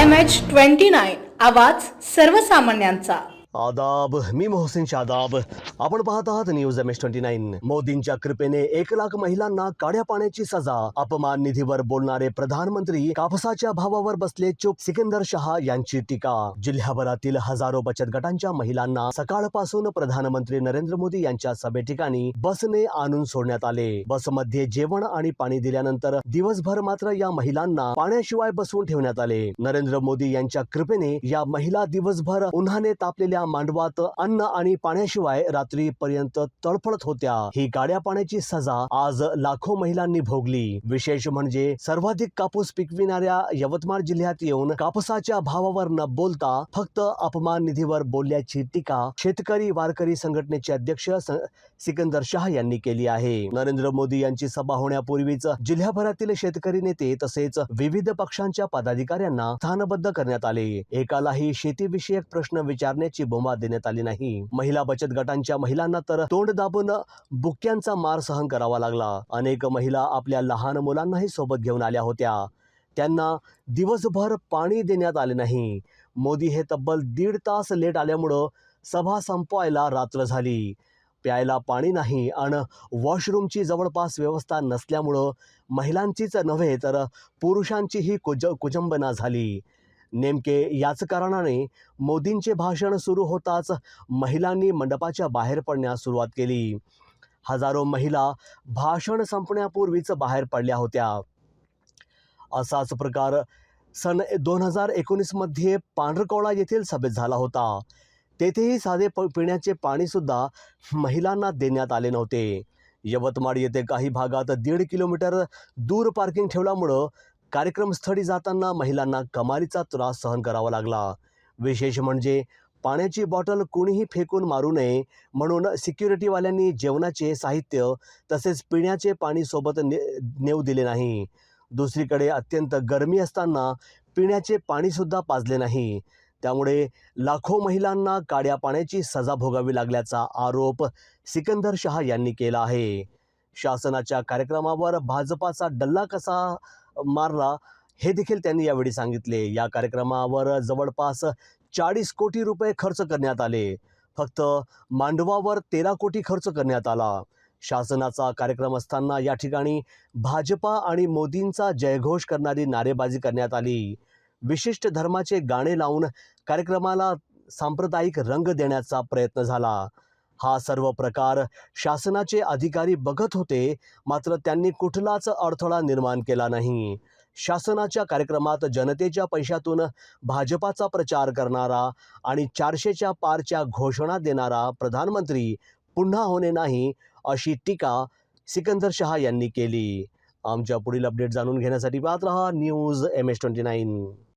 M H twenty nine आवाज सर्वसामान्यांचा. आदाब मी मोहसिन शादाब आपण पाहत आहात news M S twenty nine मोदींच्या कृपेने एक लाख महिलांना काड्या पाण्याची सजा. अपमान निधीवर बोलणारे प्रधानमंत्री कापसाच्या भावावर बसले चुप सिकंदर शहा यांची टीका. जिल्ह्याभरातील हजारो बचत गटांच्या महिलांना सकाळपासून प्रधानमंत्री नरेंद्र मोदी यांच्या सभे ठिकाणी बसने आणून सोडण्यात आले. बसमध्ये जेवण आणि पाणी दिल्यानंतर दिवसभर मात्र या महिलांना पाण्याशिवाय बसवून ठेवण्यात आले. नरेंद्र मोदी यांच्या कृपेने या महिला दिवसभर उन्हाने तापलेल्या मांडवात अन्न आणि पाण्याशिवाय रात्रीपर्यंत तळफळत होत्या. ही गाड्या पाण्याची सजा आज लाखो महिलांनी भोगली. विशेष म्हणजे सर्वाधिक कापूस पिकविणाऱ्या यवतमाळ जिल्ह्यात येऊन कापसाच्या भावावर न बोलता फक्त अपमान निधीवर बोलल्याची टीका शेतकरी वारकरी संघटनेचे अध्यक्ष सिकंदर शाह यांनी केली आहे. नरेंद्र मोदी यांची सभा होण्यापूर्वीच जिल्ह्याभरातील शेतकरी नेते तसेच विविध पक्षांच्या पदाधिकाऱ्यांना स्थानबद्ध करण्यात आले. एकालाही शेतीविषयक प्रश्न विचारण्याची बोमा देण्यात आली नाही. महिला बचत गटांच्या महिलांना तर तोंड दाबून बुक्क्यांचा मार सहन करावा लागला. अनेक महिला आपल्या लहान मुलांनाही सोबत घेऊन आल्या होत्या. त्यांना दिवसभर पाणी देण्यात आले नाही. मोदी हे तब्बल दीड तास लेट आल्यामुळं सभा संपवायला रात्र झाली. प्यायला पाणी नाही आणि वॉशरूमची जवळपास व्यवस्था नसल्यामुळं महिलांचीच नव्हे तर पुरुषांचीही कुज कुजंबना झाली. नेमके याच कारणाने मोदींचे भाषण सुरू होताच महिलांनी मंडपाच्या बाहेर पडण्यास सुरुवात केली. हजारो महिला भाषण संपण्यापूर्वीच बाहेर पडल्या होत्या. असाच प्रकार सन दोन हजार एकोणीसमध्ये पांढरकवडा येथील सभेत झाला होता. तेथेही साधे प पिण्याचे पाणीसुद्धा महिलांना देण्यात आले नव्हते. यवतमाळ येथे काही भागात दीड किलोमीटर दूर पार्किंग ठेवल्यामुळं कार्यक्रमस्थळी जाताना महिलांना कमालीचा त्रास सहन करावा लागला. विशेष म्हणजे पाण्याची बॉटल कोणीही फेकून मारू नये म्हणून सिक्युरिटीवाल्यांनी जेवणाचे साहित्य तसेच पिण्याचे पाणी सोबत ने नेऊ दिले नाही. दुसरीकडे अत्यंत गरमी असताना पिण्याचे पाणीसुद्धा पाजले नाही. त्यामुळे लाखो महिलांना काड्या पाण्याची सजा भोगावी लागल्याचा आरोप सिकंदर शहा यांनी केला आहे. शासनाच्या कार्यक्रमावर भाजपाचा डल्ला कसा मारला. हे देखील त्यांनी यावेळी सांगितले. या कार्यक्रमावर जवळपास चाळीस कोटी रुपये खर्च करण्यात आले. फक्त मांडवावर तेरा कोटी खर्च करण्यात आला. शासनाचा कार्यक्रम असताना या ठिकाणी भाजपा आणि मोदींचा जयघोष करणारी नारेबाजी करण्यात आली. विशिष्ट धर्माचे गाणे लावून कार्यक्रमाला सांप्रदायिक रंग देण्याचा प्रयत्न झाला. हा सर्व प्रकार शासनाचे अधिकारी बघत होते मात्र त्यांनी कुठलाच अडथळा निर्माण केला नाही. शासनाच्या कार्यक्रमात जनतेच्या पैशातून भाजपाचा प्रचार करणारा आणि चारशेच्या पारच्या घोषणा देणारा प्रधानमंत्री पुन्हा होणे नाही अशी टीका सिकंदर शहा यांनी केली. आमच्या पुढील अपडेट जाणून घेण्यासाठी पाहत रहा news M S twenty nine.